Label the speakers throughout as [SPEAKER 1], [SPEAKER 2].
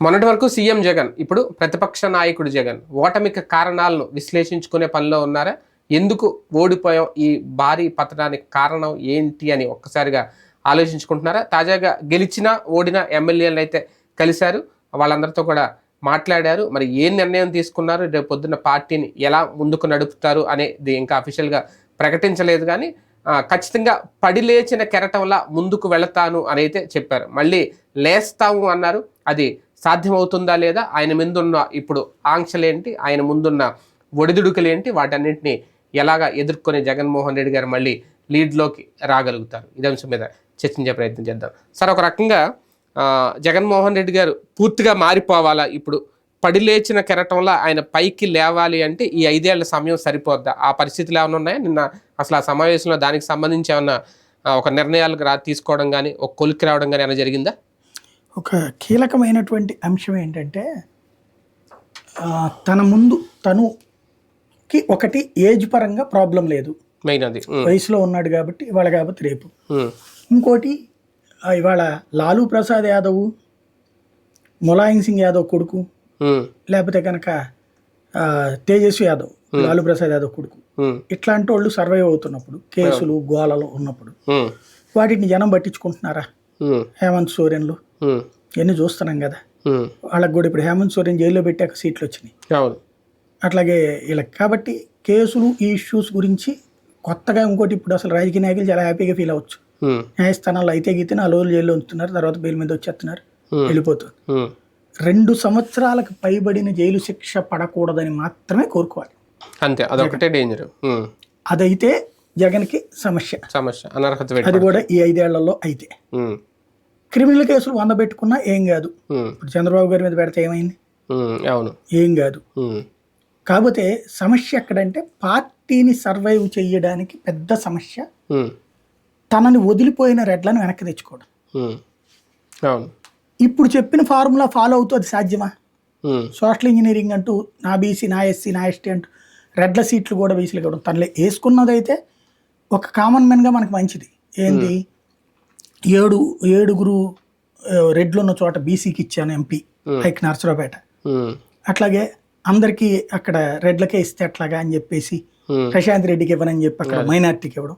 [SPEAKER 1] మొన్నటి వరకు సీఎం జగన్ ఇప్పుడు ప్రతిపక్ష నాయకుడు జగన్ ఓటమికి కారణాలను విశ్లేషించుకునే పనిలో ఉన్నారా? ఎందుకు ఓడిపోయాం? ఈ భారీ పతనానికి కారణం ఏంటి అని ఒక్కసారిగా ఆలోచించుకుంటున్నారా? తాజాగా గెలిచిన ఓడిన ఎమ్మెల్యేలు అయితే కలిశారు. వాళ్ళందరితో కూడా మాట్లాడారు. మరి ఏ నిర్ణయం తీసుకున్నారు? రేపు పొద్దున్న పార్టీని ఎలా ముందుకు నడుపుతారు అనేది ఇంకా అఫీషియల్గా ప్రకటించలేదు కానీ ఖచ్చితంగా పడి లేచిన కెరటంలా ముందుకు వెళతాను అని అయితే చెప్పారు. మళ్ళీ లేస్తాము అన్నారు. అది సాధ్యమవుతుందా లేదా? ఆయన ముందున్న ఇప్పుడు ఆంక్షలేంటి? ఆయన ముందున్న ఒడిదుడుకులేంటి? వాటన్నింటినీ ఎలాగా ఎదుర్కొని జగన్మోహన్ రెడ్డి గారు మళ్ళీ లీడ్లోకి రాగలుగుతారు? ఇదే అంశం మీద చర్చించే ప్రయత్నం చేద్దాం. సార్ ఒక రకంగా జగన్మోహన్ రెడ్డి గారు పూర్తిగా మారిపోవాలా? ఇప్పుడు పడి లేచిన కెరటంలో ఆయన పైకి లేవాలి అంటే ఈ ఐదేళ్ళ సమయం సరిపోద్దా? ఆ పరిస్థితులు ఏమైనా ఉన్నాయా? నిన్న అసలు ఆ సమావేశంలో దానికి సంబంధించి ఏమన్నా ఒక నిర్ణయాలు రా తీసుకోవడం కానీ ఒక కొలిక్కి రావడం కానీ ఏమైనా జరిగిందా?
[SPEAKER 2] ఒక కీలకమైనటువంటి అంశం ఏంటంటే తన ముందు తనుకి ఒకటి ఏజ్ పరంగా ప్రాబ్లం లేదు.
[SPEAKER 1] మెయిన్ అది. ఉమ్,
[SPEAKER 2] వయసులో ఉన్నాడు కాబట్టి ఇవాళ కాబట్టి రేపు. ఇంకోటి ఇవాళ లాలూ ప్రసాద్ యాదవ్ ములాయం సింగ్ యాదవ్ కొడుకు లేకపోతే కనుక తేజస్వి యాదవ్ లాలూ ప్రసాద్ యాదవ్ కొడుకు. ఇట్లాంటి వాళ్ళు సర్వైవ్ అవుతున్నప్పుడు కేసులు గోలలో ఉన్నప్పుడు. వాటిని జనం పట్టించుకుంటున్నారా? హేమంత్ సోరెన్లు. ఇవన్నీ చూస్తున్నాం కదా. వాళ్ళకి కూడా ఇప్పుడు హేమంత్ సోరెన్ జైల్లో పెట్టాక సీట్లు వచ్చినాయి. అట్లాగే వీళ్ళకి. కాబట్టి కేసులు ఈ ఇష్యూస్ గురించి కొత్తగా ఇంకోటి ఇప్పుడు అసలు రాజకీయ నాయకులు చాలా హ్యాపీగా ఫీల్ అవ్వచ్చు.
[SPEAKER 1] ఉమ్,
[SPEAKER 2] న్యాయస్థానాల్లో అయితే గీతే నాలుగు రోజులు జైల్లో ఉంచుతున్నారు తర్వాత బెయిల్ మీద వచ్చేస్తున్నారు. వెళ్ళిపోతుంది రెండు సంవత్సరాలకు పైబడిన జైలు శిక్ష పడకూడదని మాత్రమే కోరుకోవాలి.
[SPEAKER 1] అంతే. అదొకటే డేంజర్
[SPEAKER 2] అదైతే జగన్కి సమస్య.
[SPEAKER 1] సమస్య. అనర్హత
[SPEAKER 2] అది కూడా ఈ ఐదేళ్ళలో అయితే. క్రిమినల్ కేసులు వంద పెట్టుకున్నా ఏం కాదు. ఇప్పుడు చంద్రబాబు గారి మీద పెడితే ఏమైంది?
[SPEAKER 1] అవును.
[SPEAKER 2] ఏం కాదు. కాకపోతే సమస్య ఎక్కడంటే పార్టీని సర్వైవ్ చేయడానికి పెద్ద సమస్య తనని వదిలిపోయిన రెడ్లను వెనక్కి తెచ్చుకోవడం.
[SPEAKER 1] అవును.
[SPEAKER 2] ఇప్పుడు చెప్పిన ఫార్ములా ఫాలో అవుతూ అది సాధ్యమా? సోషల్ ఇంజనీరింగ్ అంటూ నా బీసీ నా ఎస్సీ నా ఎస్టీ అంటూ రెడ్ల సీట్లు కూడా బీసీలు ఇవ్వడం తనలే వేసుకున్నదైతే ఒక కామన్ మ్యాన్గా మనకు మంచిది. ఏంది? ఏడు ఏడుగురు రెడ్లు ఉన్న చోట బీసీకి ఇచ్చాను ఎంపీ లైక్ నర్సరావుపేట. అట్లాగే అందరికీ అక్కడ రెడ్లకే ఇస్తే అట్లాగా అని చెప్పేసి ప్రశాంత్ రెడ్డికి ఇవ్వనని చెప్పి అక్కడ మైనార్టీకి ఇవ్వడం.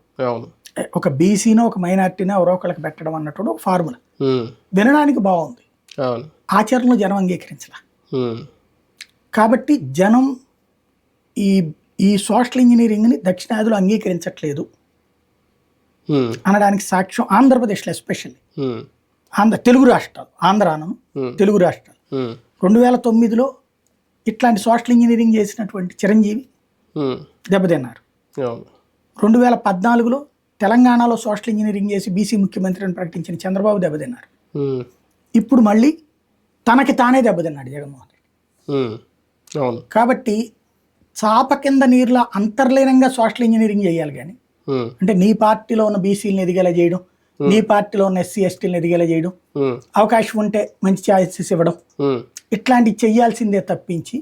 [SPEAKER 2] ఒక బీసీనో ఒక మైనార్టీనో ఎవరో ఒకళ్ళకి పెట్టడం అన్నట్టు ఒక ఫార్ములా. వినడానికి బాగుంది. ఆచరణలో జనం అంగీకరించాల. కాబట్టి జనం ఈ ఈ సోషల్ ఇంజనీరింగ్ని దక్షిణాదిలో అంగీకరించట్లేదు. అనడానికి సాక్ష్యం ఆంధ్రప్రదేశ్లో ఎస్పెషల్లీ. ఆంధ్ర తెలుగు రాష్ట్రాలు ఆంధ్రాను తెలుగు రాష్ట్రాలు. రెండు వేల తొమ్మిదిలో ఇట్లాంటి సోషల్ ఇంజనీరింగ్ చేసినటువంటి చిరంజీవి దెబ్బతిన్నారు. రెండు వేల పద్నాలుగులో తెలంగాణలో సోషల్ ఇంజనీరింగ్ చేసి బీసీ ముఖ్యమంత్రిని ప్రకటించిన చంద్రబాబు దెబ్బతిన్నారు. ఇప్పుడు మళ్ళీ తనకి తానే దెబ్బతిన్నాడు జగన్మోహన్ రెడ్డి. కాబట్టి చాప కింద నీరులా అంతర్లీనంగా సోషల్ ఇంజనీరింగ్ చేయాలి కానీ అంటే నీ పార్టీలో ఉన్న బీసీలను ఎదిగేలా చేయడం నీ పార్టీలో ఉన్న ఎస్సీ ఎస్టీలను ఎదిగేలా చేయడం అవకాశం ఉంటే మంచి ఛాయిసెస్ ఇవ్వడం. ఇట్లాంటివి చెయ్యాల్సిందే తప్పించి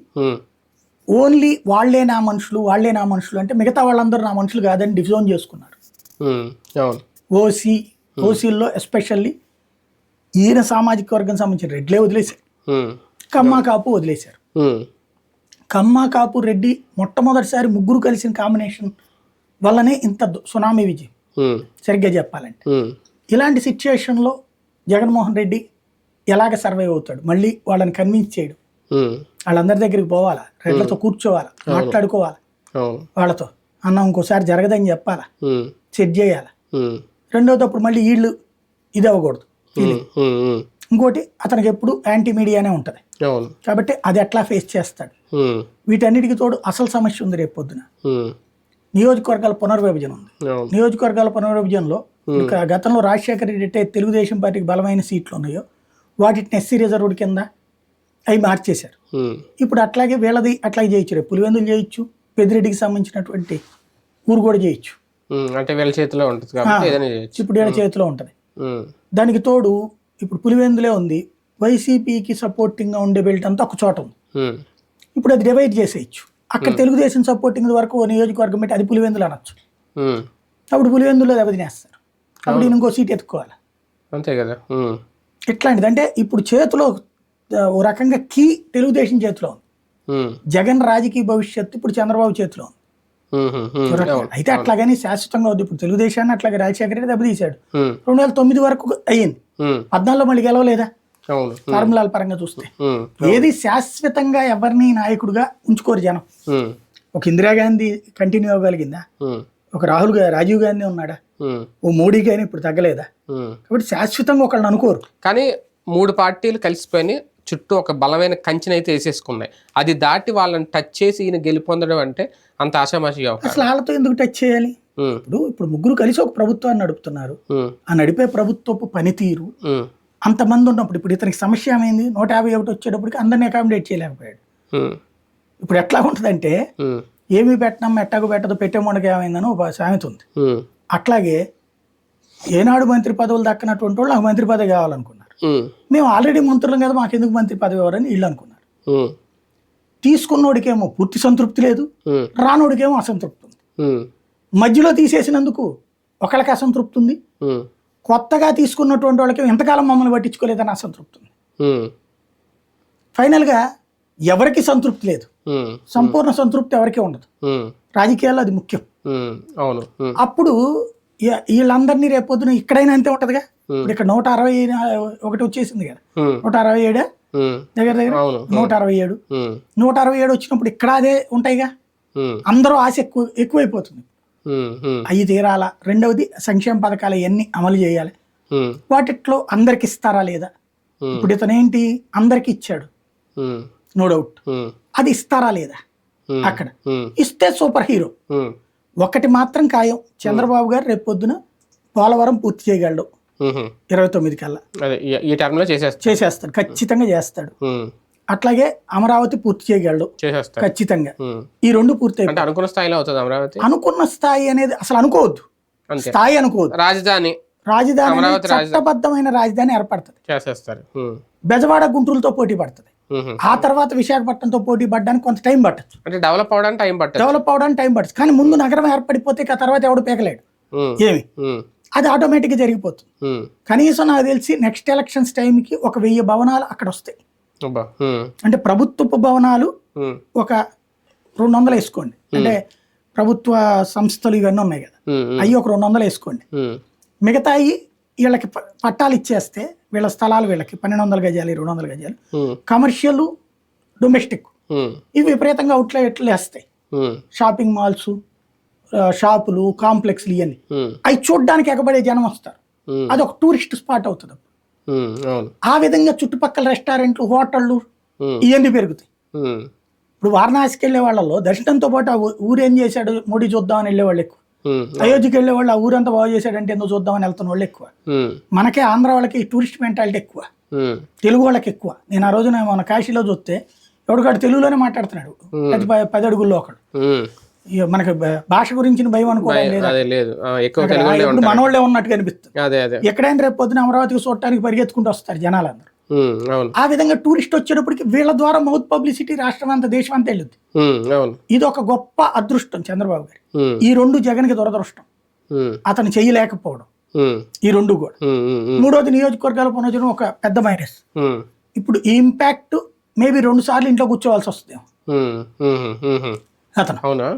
[SPEAKER 2] ఓన్లీ వాళ్ళే నా మనుషులు వాళ్ళే నా మనుషులు అంటే మిగతా వాళ్ళందరూ నా మనుషులు కాదని డివిజన్ చేసుకున్నారు. ఓసీ ఓసీల్లో ఎస్పెషల్లీ ఈయన సామాజిక వర్గం సంబంధించిన రెడ్లే వదిలేశారు. కమ్మా కాపు వదిలేశారు. కమ్మా కాపు రెడ్డి మొట్టమొదటిసారి ముగ్గురు కలిసిన కాంబినేషన్ వల్లనే ఇంత సునామీ విజయం. సరిగ్గా చెప్పాలంటే. ఇలాంటి సిచ్యుయేషన్లో జగన్మోహన్ రెడ్డి ఎలాగ సర్వైవ్ అవుతాడు? మళ్ళీ వాళ్ళని కన్విన్స్ చేయడం. వాళ్ళందరి దగ్గరికి పోవాలా? రెడ్లతో కూర్చోవాలా? మాట్లాడుకోవాలా? వాళ్ళతో అన్న ఇంకోసారి జరగదని చెప్పాలా? సెట్ చేయాలా? రెండోది అప్పుడు మళ్ళీ వీళ్ళు ఇది అవ్వకూడదు. ఇంకోటి అతనికి ఎప్పుడు యాంటీ మీడియానే ఉంటుంది కాబట్టి అది ఎట్లా ఫేస్ చేస్తాడు? వీటన్నిటికి తోడు అసలు సమస్య ఉంది రేపు పొద్దున. నియోజకవర్గాల పునర్విభజన ఉంది. నియోజకవర్గాల పునర్విభజనలో ఇంకా గతంలో రాజశేఖర రెడ్డి తెలుగుదేశం పార్టీకి బలమైన సీట్లు ఉన్నాయో వాటిని ఎస్సీ రిజర్వ్డ్ కింద అవి మార్చేశారు. ఇప్పుడు అట్లాగే వీళ్ళది అట్లాగే చేయొచ్చు రేపు పులివెందులు చేయొచ్చు పెద్దిరెడ్డికి సంబంధించినటువంటి ఊరు కూడా చేయొచ్చు.
[SPEAKER 1] అంటే వీళ్ళ చేతిలో ఉంటుంది
[SPEAKER 2] ఇప్పుడు వీళ్ళ చేతిలో ఉంటుంది. దానికి తోడు ఇప్పుడు పులివెందులే ఉంది. వైసీపీకి సపోర్టింగ్గా ఉండే బెల్ట్ అంతా ఒక చోట ఉంది. ఇప్పుడు అది డివైడ్ చేసేయచ్చు. అక్కడ తెలుగుదేశం సపోర్టింగ్ వరకు ఓ నియోజకవర్గం పెట్టి అది పులివెందులు అనొచ్చు. అప్పుడు పులివెందులో దెబ్బతినేస్తారు అప్పుడు ఇంకో సీట్ ఎత్తుకోవాలి.
[SPEAKER 1] అంతే కదా. ఉమ్,
[SPEAKER 2] ఇట్లాంటిది అంటే ఇప్పుడు చేతిలో ఓ రకంగా కీ తెలుగుదేశం చేతిలో ఉంది. జగన్ రాజకీయ భవిష్యత్తు ఇప్పుడు చంద్రబాబు చేతిలో ఉంది. అయితే అట్లాగని శాశ్వతంగా ఉంది ఇప్పుడు తెలుగుదేశాన్ని అట్లాగే రాజశేఖర రెడ్డి దెబ్బతీశాడు రెండు వేల తొమ్మిది వరకు అయ్యింది. పద్నాలుగులో మళ్ళీ గెలవలేదా? ఫార్ములాల పరంగా చూస్తే. ఏది శాశ్వతంగా ఎవరిని నాయకుడిగా ఉంచుకోరు జనం. ఒక ఇందిరాగాంధీ కంటిన్యూ అవ్వగలిగిందా? ఒక రాహుల్ రాజీవ్ గాంధీ ఉన్నాడా? ఓ మోడీ కానీ ఇప్పుడు తగ్గలేదా. కాబట్టి శాశ్వతంగా ఒకళ్ళని అనుకోరు.
[SPEAKER 1] కానీ మూడు పార్టీలు కలిసిపోయి చుట్టూ ఒక బలమైన కంచెని అయితే వేసేసుకున్నాయి. అది దాటి వాళ్ళని టచ్ చేసి ఈయన గెలుపొందడం అంటే అంత ఆశామాషి
[SPEAKER 2] అసలు వాళ్ళతో ఎందుకు టచ్ చేయాలి? ఇప్పుడు ఇప్పుడు ముగ్గురు కలిసి ఒక ప్రభుత్వాన్ని నడుపుతున్నారు. ఆ నడిపే ప్రభుత్వపు పనితీరు అంతమంది ఉన్నప్పుడు ఇప్పుడు ఇతనికి సమస్య ఏమైంది నూట యాభై ఒకటి వచ్చేటప్పటికి అందరిని అకామిడేట్ చేయలేకపోయాడు. ఇప్పుడు ఎట్లా ఉంటుందంటే ఏమి పెట్టినాం ఎట్టాకు పెట్టదు పెట్టే మొండకి ఏమైందని ఒక సామెత ఉంది అట్లాగే ఏనాడు మంత్రి పదవులు దక్కనటువంటి వాళ్ళు నాకు మంత్రి పదవి కావాలనుకున్నారు. మేము ఆల్రెడీ మంత్రులం కదా మాకెందుకు మంత్రి పదవి ఇవ్వరని వీళ్ళు అనుకున్నారు తీసుకున్నోడికేమో పూర్తి సంతృప్తి లేదు రానోడికేమో అసంతృప్తి ఉంది. మధ్యలో తీసేసినందుకు ఒకళ్ళకి అసంతృప్తి ఉంది. కొత్తగా తీసుకున్నటువంటి వాళ్ళకి ఎంతకాలం మమ్మల్ని పట్టించుకోలేదని అసంతృప్తి ఉంది. ఫైనల్గా ఎవరికి సంతృప్తి లేదు. సంపూర్ణ సంతృప్తి ఎవరికి ఉండదు. రాజకీయాల్లో అది ముఖ్యం.
[SPEAKER 1] అవును.
[SPEAKER 2] అప్పుడు వీళ్ళందరినీ రేపొద్దున ఇక్కడైనా అంతే ఉంటదిగా? ఇప్పుడు ఇక్కడ నూట అరవై ఒకటి వచ్చేసింది కదా? నూట అరవై ఏడా? దగ్గర దగ్గర? నూట అరవై ఏడు. నూట అరవై ఏడు వచ్చినప్పుడు ఇక్కడ అదే ఉంటాయిగా? అందరూ ఆశ ఎక్కువ ఎక్కువైపోతుంది. అవి తీరాల? రెండవది సంక్షేమ పథకాలు ఎన్ని అమలు చేయాలి? వాటిట్లో అందరికి ఇస్తారా లేదా? ఇప్పుడు ఇతను ఏంటి? అందరికి ఇచ్చాడు. నో డౌట్ అది ఇస్తారా లేదా? అక్కడ. ఇస్తే సూపర్ హీరో ఒకటి మాత్రం ఖాయం. చంద్రబాబు గారు రేపు పొద్దున పోలవరం పూర్తి చేయగలడు. ఇరవై తొమ్మిది కల్లా.
[SPEAKER 1] ఈ- టర్మ్లో
[SPEAKER 2] చేసేస్తాడు. ఖచ్చితంగా చేస్తాడు. అట్లాగే అమరావతి పూర్తి చేయగలడు. ఖచ్చితంగా. ఈ రెండు పూర్తి
[SPEAKER 1] అనుకున్న స్థాయిలో అవుతుంది అమరావతి?
[SPEAKER 2] అనుకున్న స్థాయి అనేది అసలు అనుకోవద్దు. స్థాయి అనుకోవద్దు.
[SPEAKER 1] రాజధాని.
[SPEAKER 2] రాజధాని. చట్టబద్ధమైన రాజధాని ఏర్పడుతుంది.
[SPEAKER 1] చేసేస్తారు.
[SPEAKER 2] బెజవాడ గుంటూరుతో పోటీ పడుతుంది. ఆ తర్వాత విశాఖపట్నంతో పోటీ పడడానికి కొంత టైం పట్టచ్చు
[SPEAKER 1] అంటే డెవలప్ అవడానికి టైం పట్టదు.
[SPEAKER 2] డెవలప్ అవడానికి టైం పట్టచ్చు కానీ ముందు నగరం ఏర్పడిపోతే ఆ తర్వాత ఎవడు పేకలేడు. ఏమి. అది ఆటోమేటిక్గా జరిగిపోతుంది. కనీసం నాకు తెలిసి నెక్స్ట్ ఎలక్షన్స్ టైంకి ఒక వెయ్యి భవనాలు అక్కడ వస్తాయి. అంటే ప్రభుత్వపు భవనాలు. ఒక రెండు వందలు వేసుకోండి అంటే ప్రభుత్వ సంస్థలు ఇవన్నీ ఉన్నాయి కదా. అవి ఒక రెండు వందలు వేసుకోండి
[SPEAKER 1] ఉమ్.
[SPEAKER 2] మిగతాయి వీళ్ళకి పట్టాలు ఇచ్చేస్తే వీళ్ళ స్థలాలు వీళ్ళకి పన్నెండు వందల గజాలు రెండు వందల గజాలు. Commercial domestic. ఇవి విపరీతంగా అవుట్లెట్లు వేస్తాయి. షాపింగ్ మాల్స్ షాపులు కాంప్లెక్స్లు ఇవన్నీ. అవి చూడడానికి ఎగబడే జనం వస్తారు
[SPEAKER 1] ఉమ్.
[SPEAKER 2] అది ఒక టూరిస్ట్ స్పాట్ అవుతుంది ఆ విధంగా చుట్టుపక్కల రెస్టారెంట్లు హోటళ్ళు. ఇవన్నీ పెరుగుతాయి. ఇప్పుడు వారణాసికి వెళ్ళే వాళ్ళలో దర్శనంతో పాటు ఆ ఊరు ఏం చేశాడు? మోడీ చూద్దామని వెళ్ళే వాళ్ళు ఎక్కువ. అయోధ్యకి వెళ్ళే వాళ్ళు ఆ ఊరంతా బాగు చేశాడంటే ఎందుకు చూద్దామని వెళ్తున్న వాళ్ళు ఎక్కువ. మనకే ఆంధ్ర వాళ్ళకి టూరిస్ట్ మెంటాలిటీ ఎక్కువ. తెలుగు వాళ్ళకి ఎక్కువ. నేను ఆ రోజున మన కాశీలో చూస్తే ఎవడికాడు తెలుగులోనే మాట్లాడుతున్నాడు. పది అడుగుల్లో ఒకడు. మనకి భాష గురించిన భయం అనుకోవడం లేదు మనోళ్ళే ఉన్నట్టుగా అనిపిస్తుంది
[SPEAKER 1] అదే అదే
[SPEAKER 2] ఎక్కడైనా రేపు పొద్దున అమరావతికి చూడటానికి పరిగెత్తుకుంటూ వస్తారు జనాలందరూ ఆ విధంగా టూరిస్ట్ వచ్చేటప్పటికి వీళ్ళ ద్వారా మౌత్ పబ్లిసిటీ రాష్ట్రం అంతా దేశం అంతా వెళ్ళుద్ది.
[SPEAKER 1] అవును
[SPEAKER 2] ఇది ఒక గొప్ప అదృష్టం చంద్రబాబు గారి. ఈ రెండు జగన్కి దురదృష్టం. అతను చేయలేకపోవడం. ఈ రెండు కూడా. మూడోది నియోజకవర్గాల పునర్జనం ఒక పెద్ద
[SPEAKER 1] ఉమ్.
[SPEAKER 2] ఇప్పుడు ఈ ఇంపాక్ట్ మేబీ రెండు సార్లు ఇంట్లో కూర్చోవాల్సి వస్తుంది. అతను.
[SPEAKER 1] అవునా?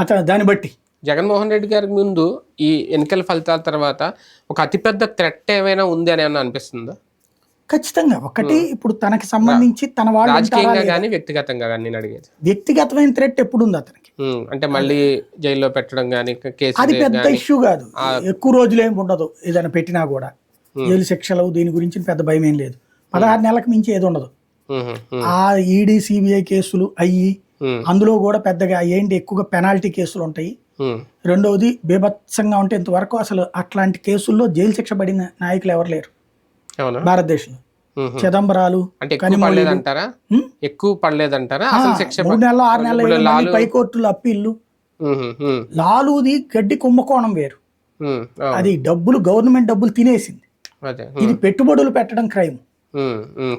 [SPEAKER 2] అతను దాన్ని బట్టి.
[SPEAKER 1] జగన్మోహన్ రెడ్డి గారికి ముందు ఈ ఎన్నికల ఫలితాల తర్వాత ఒక అతిపెద్ద థ్రెట్ ఏమైనా ఉంది అని ఏమన్నా అనిపిస్తుందా?
[SPEAKER 2] ఖచ్చితంగా. ఒకటి ఇప్పుడు తనకి సంబంధించి తన వాళ్ళు
[SPEAKER 1] రాజకీయంగా? కానీ వ్యక్తిగతంగా కానీ నేను అడిగేది.
[SPEAKER 2] వ్యక్తిగతమైన థ్రెట్ ఎప్పుడు ఉంది అతనికి
[SPEAKER 1] అంటే మళ్ళీ జైల్లో పెట్టడం కానీ కేసు
[SPEAKER 2] అది పెద్ద ఇష్యూ కాదు. ఎక్కువ రోజులు ఏమి ఉండదు ఏదైనా పెట్టినా కూడా. జైలు శిక్షలు దీని గురించి పెద్ద భయం ఏం లేదు. పదహారు నెలలకు మించి ఏది ఉండదు. ఆ ఈడీ సిబిఐ కేసులు అయ్యి అందులో కూడా పెద్దగా ఏంటి ఎక్కువగా పెనాల్టీ కేసులు ఉంటాయి. రెండవది బీభత్సంగా ఉంటే ఇంతవరకు అసలు అట్లాంటి కేసుల్లో జైలు శిక్ష పడిన నాయకులు ఎవరు లేరు. భారతదేశంలో. చిదంబరాలు
[SPEAKER 1] ఎక్కువ పడలేదంటారా? పడలేదంటారా?
[SPEAKER 2] మూడు నెలలు ఆరు నెలలు
[SPEAKER 1] ఇప్పుడు
[SPEAKER 2] ఏడు నెలలు
[SPEAKER 1] లాలు
[SPEAKER 2] పై కోర్టులు అప్పీళ్ళు లాలుది గడ్డి కుంభకోణం వేరు. అది డబ్బులు గవర్నమెంట్ డబ్బులు తినేసింది. ఇది పెట్టుబడులు పెట్టడం క్రైమ్.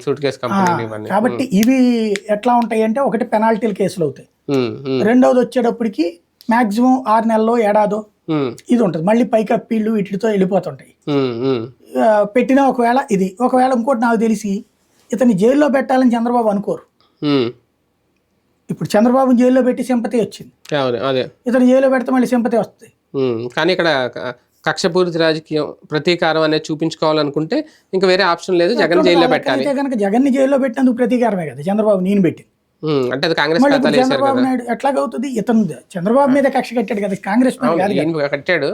[SPEAKER 1] సూట్ కేసు కంపెనీ ఇవన్నీ.
[SPEAKER 2] కాబట్టి ఇవి ఎట్లా ఉంటాయి అంటే ఒకటి పెనాల్టీల కేసులు అవుతాయి. రెండవది వచ్చేటప్పటికి మాక్సిమం ఆరు నెలల్లో ఏడాదో ఇది ఉంటుంది. మళ్ళీ పైకి అప్పీళ్ళు వీటితో వెళ్ళిపోతుంటాయి. పెట్టిన ఒకవేళ ఇది ఒకవేళ ఇంకోటి నాకు తెలిసి ఇతన్ని జైల్లో పెట్టాలని చంద్రబాబు అనుకోరు. ఇప్పుడు చంద్రబాబు జైల్లో పెట్టి సింపతి వచ్చింది.
[SPEAKER 1] అదే.
[SPEAKER 2] ఇతను జైల్లో పెడితే మళ్ళీ సింపతి వస్తుంది.
[SPEAKER 1] కానీ ఇక్కడ కక్షపూరిత రాజకీయం ప్రతీకారం అనేది చూపించుకోవాలనుకుంటే ఇంకా వేరే ఆప్షన్ లేదు జగన్ జైల్లో పెట్టాలి.
[SPEAKER 2] కనుక జగన్ని జైల్లో పెట్టినందుకు ప్రతీకారమే కదా చంద్రబాబు నేను పెట్టింది.
[SPEAKER 1] ఉమ్, అంటే అది కాంగ్రెస్
[SPEAKER 2] చంద్రబాబు నాయుడు ఎట్లాగవుతుంది? ఇతను చంద్రబాబు మీద కక్ష కట్టాడు కదా కాంగ్రెస్
[SPEAKER 1] కట్టాడు.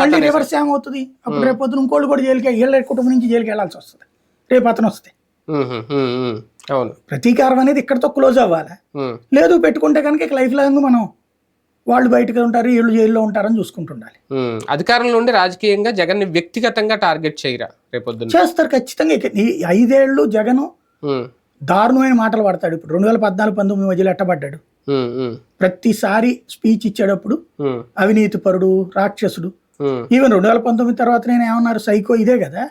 [SPEAKER 2] మళ్ళీ. రివర్స్ ఏమవుతుంది? అప్పుడు రేపు పొద్దున ఇంకోళ్ళు కూడా జైలుకి వీళ్ళ కుటుంబం నుంచి జైలుకి వెళ్ళాల్సి వస్తుంది. రేపు అతను వస్తే.
[SPEAKER 1] అవును.
[SPEAKER 2] ప్రతీకారం అనేది ఇక్కడతో క్లోజ్ అవ్వాలి. లేదు పెట్టుకుంటే కనుక ఇక లైఫ్ లాంగ్ మనం వాళ్ళు బయటకు ఉంటారు వీళ్ళు జైల్లో ఉంటారని చూసుకుంటుండాలి.
[SPEAKER 1] అధికారంలో ఉండి రాజకీయంగా జగన్ వ్యక్తిగతంగా టార్గెట్ చేయరా రేపొద్దున?
[SPEAKER 2] చేస్తారు ఖచ్చితంగా. ఈ ఐదేళ్ళు జగన్ దారుణమైన మాటలు పడతాడు ఇప్పుడు. రెండు వేల పద్నాలుగు పంతొమ్మిది మధ్యలో ఎట్టబడ్డాడు. ప్రతిసారి స్పీచ్ ఇచ్చేటప్పుడు అవినీతి పరుడు రాక్షసుడు. ఈవెన్ రెండు వేల పంతొమ్మిది తర్వాత నేను ఏమన్నారు సైకో ఇదే కదా?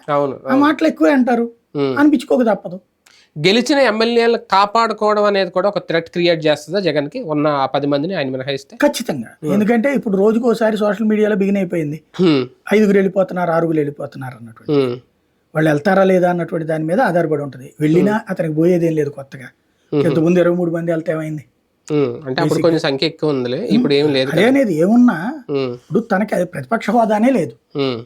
[SPEAKER 2] ఆ మాటలు ఎక్కువే అంటారు. అనిపించుకోక తప్పదు.
[SPEAKER 1] గెలిచిన ఎమ్మెల్యేలు కాపాడుకోవడం అనేది కూడా ఒక థ్రెట్ క్రియేట్ చేస్తుందా జగన్కి ఉన్న ఆ పది మందిని ఆయన మినహాయిస్తే.
[SPEAKER 2] ఖచ్చితంగా. ఎందుకంటే ఇప్పుడు రోజుకోసారి సోషల్ మీడియాలో బిగిన్ అయిపోయింది.
[SPEAKER 1] ఉమ్,
[SPEAKER 2] ఐదుగురు వెళ్ళిపోతున్నారు ఆరుగురు వెళ్ళిపోతున్నారు అన్నటువంటి.
[SPEAKER 1] ఉమ్,
[SPEAKER 2] వాళ్ళు వెళ్తారా లేదా అన్నటువంటి దాని మీద ఆధారపడి ఉంటుంది. వెళ్ళినా అతనికి పోయేదేం లేదు కొత్తగా. ఇంతకుముందు ఇరవై మూడు మంది వెళ్తే ఏమైంది.
[SPEAKER 1] అంటే అప్పుడు కొంచెం సంఖ్య ఎక్కువ ఉందిలే. ఇప్పుడు ఏం లేదు
[SPEAKER 2] అనేది ఏమున్నా ఇప్పుడు తనకి అది ప్రతిపక్ష హోదానే లేదు.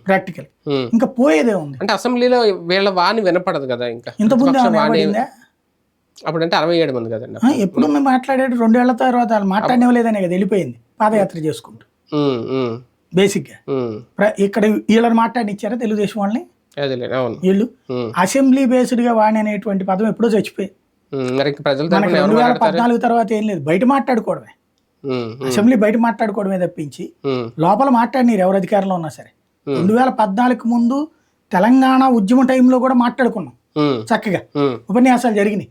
[SPEAKER 2] ప్రాక్టికల్. ఇంకా పోయేదే ఉంది.
[SPEAKER 1] అంటే అసెంబ్లీలో వీళ్ళ వాణి వినపడదు కదా ఇంకా. వాణి
[SPEAKER 2] వినపడిందా?
[SPEAKER 1] అప్పుడు అంటే అరవై ఏడు మంది కదండి
[SPEAKER 2] ఎప్పుడు మేము మాట్లాడాడు? రెండేళ్ళ తర్వాత వాళ్ళు మాట్లాడనివ్వలేదనే కదా వెళ్ళిపోయింది. పాదయాత్ర చేసుకుంటూ. బేసిక్గా
[SPEAKER 1] ఉమ్.
[SPEAKER 2] ప్ర- ఇక్కడ వీళ్ళని మాట్లాడినిచ్చారా తెలుగుదేశం వాళ్ళని? వీళ్ళు? అసెంబ్లీ బేస్డ్గా వాణి అనేటువంటి పదం ఎప్పుడో చచ్చిపోయి
[SPEAKER 1] ఉమ్. మరి ప్రజల
[SPEAKER 2] రెండు వేల పద్నాలుగు తర్వాత ఏం లేదు. బయట మాట్లాడుకోవడమే. అసెంబ్లీ బయట మాట్లాడుకోవడమే తప్పించి లోపల మాట్లాడినారు ఎవరు అధికారంలో ఉన్నా సరే. రెండు వేల పద్నాలుగు ముందు తెలంగాణ ఉద్యమ టైంలో కూడా మాట్లాడుకున్నాం చక్కగా. ఉపన్యాసాలు జరిగినాయి.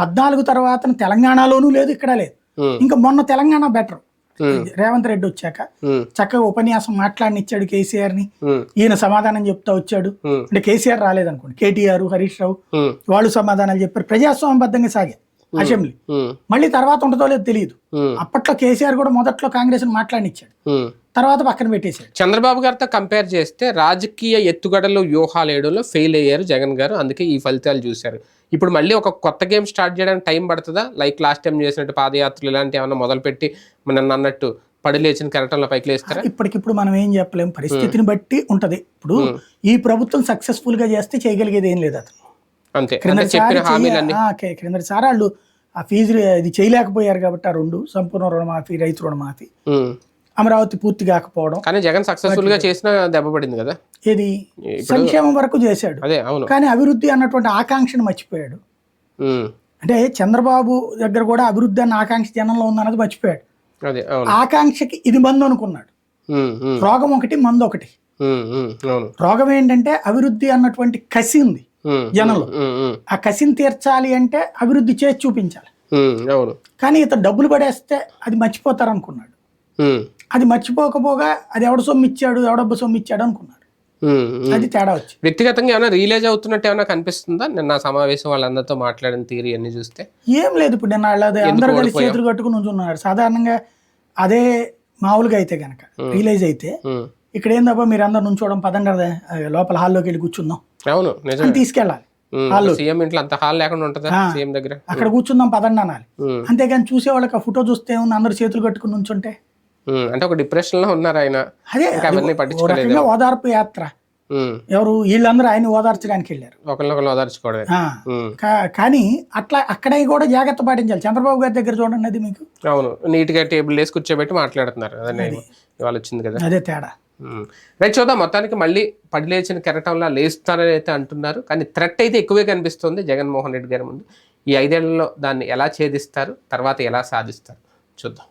[SPEAKER 2] పద్నాలుగు తర్వాత తెలంగాణలోనూ లేదు ఇక్కడ లేదు. ఇంకా మొన్న తెలంగాణ బెటర్. రేవంత్ రెడ్డి వచ్చాక చక్కగా ఉపన్యాసం మాట్లాడినిచ్చాడు
[SPEAKER 1] కేసీఆర్ని
[SPEAKER 2] ఈయన సమాధానం చెప్తా వచ్చాడు. అంటే కేసీఆర్ రాలేదనుకోండి కేటీఆర్ హరీష్ రావు వాళ్ళు సమాధానాలు చెప్పారు. ప్రజాస్వామ్యబద్ధంగా సాగే అసెంబ్లీ. మళ్ళీ తర్వాత ఉంటుందో లేదో తెలియదు. అప్పట్లో కేసీఆర్ కూడా మొదట్లో కాంగ్రెస్ మాట్లాడినిచ్చాడు. తర్వాత పక్కన పెట్టేశాడు.
[SPEAKER 1] చంద్రబాబు గారితో కంపేర్ చేస్తే రాజకీయ ఎత్తుగడలు వ్యూహాలు వేయడంలో ఫెయిల్ అయ్యారు జగన్ గారు. అందుకే ఈ ఫలితాలు చూశారు. ఇప్పుడు మళ్ళీ ఒక కొత్త గేమ్ స్టార్ట్ చేయడానికి టైం పడుతుందా? లైక్ లాస్ట్ టైం చేసినట్టు పాదయాత్రలు ఇలాంటి ఏమన్నా మొదలుపెట్టి నన్ను అన్నట్టు పడి లేచిన కెరటంలో పైకి లేస్తారా?
[SPEAKER 2] ఇప్పటికిప్పుడు మనం ఏం చెప్పలేం. పరిస్థితిని బట్టి ఉంటది. ఇప్పుడు ఈ ప్రభుత్వం సక్సెస్ఫుల్గా చేస్తే చేయగలిగేది ఏం లేదు అతను.
[SPEAKER 1] అంతే.
[SPEAKER 2] క్రిందటిసారి వాళ్ళు ఆ ఫీజు ఇది చేయలేకపోయారు కాబట్టి ఆ రెండు సంపూర్ణ రుణమాఫీ రైతు రుణమాఫీ. అమరావతి పూర్తి కాకపోవడం.
[SPEAKER 1] కానీ జగన్ సక్సెస్ఫుల్గా చేసిన దెబ్బ పడింది కదా?
[SPEAKER 2] ఇది సంక్షేమం వరకు చేశాడు. కానీ అభివృద్ధి అన్నటువంటి ఆకాంక్షను మర్చిపోయాడు. అంటే చంద్రబాబు దగ్గర కూడా అభివృద్ధి అన్న ఆకాంక్ష జనంలో ఉందన్నది మర్చిపోయాడు. ఆకాంక్షకి ఇది మందు అనుకున్నాడు. రోగం ఒకటి మందు ఒకటి. రోగం ఏంటంటే అభివృద్ధి అన్నటువంటి కసి ఉంది జనంలో. ఆ కసిని తీర్చాలి అంటే అభివృద్ధి చేసి చూపించాలి. కానీ ఇతను డబ్బులు పడేస్తే అది మర్చిపోతారు అనుకున్నాడు
[SPEAKER 1] ఉమ్,
[SPEAKER 2] అది మర్చిపోకపోగా అది ఎవడ సొమ్ము ఇచ్చాడు ఎవడబ్బ సొమ్ము ఇచ్చాడు అనుకున్నాడు. అది తేడా వచ్చి
[SPEAKER 1] వ్యక్తిగతంగా ఏమైనా రియలైజ్ అవుతున్నట్టు ఏమైనా కనిపిస్తుందా? నిన్న సమావేశం వాళ్ళందరితో మాట్లాడిన తీరి అన్ని చూస్తే.
[SPEAKER 2] ఏం లేదు ఇప్పుడు నేను వాళ్ళది అందరూ కలిసి చేతులు కట్టుకుని ఉంచున్నారు సాధారణంగా అదే మామూలుగా అయితే గనక రియలైజ్ అయితే ఇక్కడ ఏందబ్బా మీరు అందరు నుంచోవడం పదండి అదే, ఆ, లోపల హాల్లోకి వెళ్ళి కూర్చుందాం.
[SPEAKER 1] అవును నిజం
[SPEAKER 2] తీసుకెళ్ళాలి.
[SPEAKER 1] సీఎం ఇంట్లో అంత హాల్ లేకుండా ఉంటుందా?
[SPEAKER 2] ఆ.
[SPEAKER 1] సీఎం దగ్గర?
[SPEAKER 2] అక్కడ కూర్చుందాం పదండి అనాలి. అంతేగాని చూసే వాళ్ళకి ఆ ఫోటో చూస్తే అందరు చేతులు కట్టుకుని నుంచుంటే?
[SPEAKER 1] అంటే ఒక డిప్రెషన్లో ఉన్నారు ఆయన.
[SPEAKER 2] అదే
[SPEAKER 1] అవన్నీ పట్టించుకోలేదు
[SPEAKER 2] ఓదార్పు యాత్ర. ఎవరు వీళ్ళందరూ ఆయన ఓదార్చడానికి వెళ్ళారు.
[SPEAKER 1] ఒకరినొకరు ఓదార్చుకోవడమే.
[SPEAKER 2] కానీ అట్లా అక్కడే కూడా జాగ్రత్త పాటించాలి. చంద్రబాబు గారి దగ్గర చూడండి అది మీకు.
[SPEAKER 1] అవును. నీట్గా టేబుల్ వేసి కూర్చోబెట్టి మాట్లాడుతున్నారు. అదే ఇవాళ వచ్చింది కదా.
[SPEAKER 2] అదే తేడా.
[SPEAKER 1] రైట్ చూద్దాం. మొత్తానికి మళ్ళీ పడిలేచిన కెరటంలా లేస్తారని అయితే అంటున్నారు. కానీ థ్రెట్ అయితే ఎక్కువే కనిపిస్తుంది జగన్మోహన్ రెడ్డి గారి ముందు. ఈ ఐదేళ్ళలో దాన్ని ఎలా ఛేదిస్తారు? తర్వాత ఎలా సాధిస్తారు? చూద్దాం.